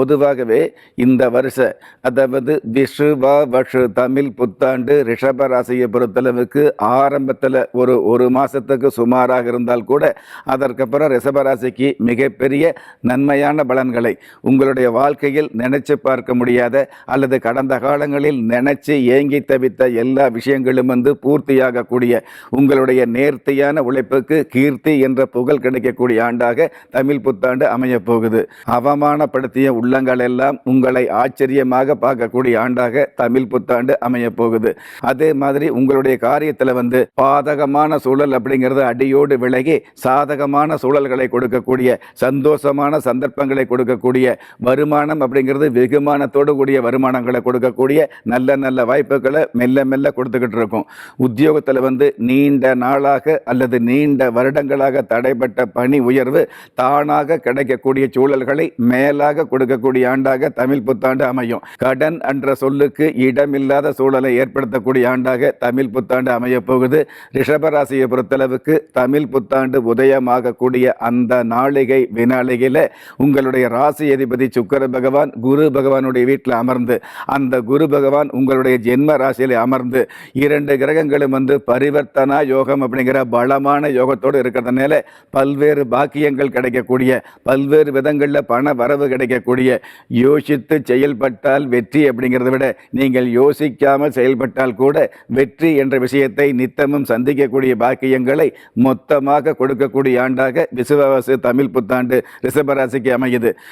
பொதுவாகவே இந்த வருஷ அதாவது விஷுவா வஷு தமிழ் புத்தாண்டு ரிஷப ராசியை பொறுத்தளவுக்கு ஆரம்பத்தில் ஒரு ஒரு மாதத்துக்கு சுமாராக இருந்தால் கூட அதற்கப்புறம் ரிஷபராசிக்கு மிகப்பெரிய நன்மையான பலன்களை உங்களுடைய வாழ்க்கையில் நினைச்சு பார்க்க முடியாத அல்லது கடந்த காலங்களில் நினைச்சு ஏங்கி தவித்த எல்லா விஷயங்களும் வந்து பூர்த்தியாகக்கூடிய உங்களுடைய நேர்த்தியான உழைப்புக்கு கீர்த்தி என்ற புகழ் கிடைக்கக்கூடிய ஆண்டாக தமிழ் புத்தாண்டு அமையப் போகுது. அவமானப்படுத்திய உள்ளங்கள் எல்லாம் உங்களை ஆச்சரியமாக பார்க்கக்கூடிய ஆண்டாக தமிழ் புத்தாண்டு அமைய போகுது. அதே மாதிரி உங்களுடைய காரியத்தில் வந்து பாதகமான சூழல் அப்படிங்கிறது அடியோடு விலகி சாதகமான சூழல்களை கொடுக்கக்கூடிய சந்தோஷமான சந்தர்ப்பங்களை கொடுக்கக்கூடிய வருமானம் அப்படிங்கிறது வெகுமானத்தோடு கூடிய வருமானங்களை கொடுக்கக்கூடிய நல்ல நல்ல வாய்ப்புகளை மெல்ல மெல்ல கொடுத்துக்கிட்டு இருக்கும். உத்தியோகத்தில் வந்து நீண்ட நாளாக அல்லது நீண்ட வருடங்களாக தடைப்பட்ட பணி உயர்வு தானாக கிடைக்கக்கூடிய சூழல்களை மேலாக ஏற்படுத்தக்கூடிய ஆண்டாக தமிழ் புத்தாண்டு அமையும். கடன் என்ற சொல்லுக்கு இடமில்லாத சூழலை ஏற்படுத்தக்கூடிய ஆண்டாக தமிழ் புத்தாண்டு அமையப் போகுது. ரிஷபராசியை பொறுத்தளவுக்கு தமிழ் புத்தாண்டு உதயமாகக்கூடிய அந்த நாளிகை வினாளிகையில் உங்களுடைய ராசி அதிபதி சுக்கர பகவான் குரு பகவானுடைய வீட்டில் அமர்ந்து அந்த குரு பகவான் உங்களுடைய ஜென்ம ராசியில் அமர்ந்து இரண்டு கிரகங்களும் வந்து பரிவர்த்தனா யோகம் அப்படிங்கிற பலமான யோகத்தோடு இருக்கிறதுனால பல்வேறு பாக்கியங்கள் கிடைக்கக்கூடிய பல்வேறு விதங்களில் பண வரவு கிடைக்கக்கூடிய யோசித்து செயல்பட்டால் வெற்றி அப்படிங்கிறத விட நீங்கள் யோசிக்காமல் செயல்பட்டால் கூட வெற்றி என்ற விஷயத்தை நித்தமும் சந்திக்கக்கூடிய பாக்கியங்களை மொத்தமாக கொடுக்கக்கூடிய ஆண்டாக விசுவாச தமிழ் புத்தாண்டு ரிஷபராசிக்கு அமையுது.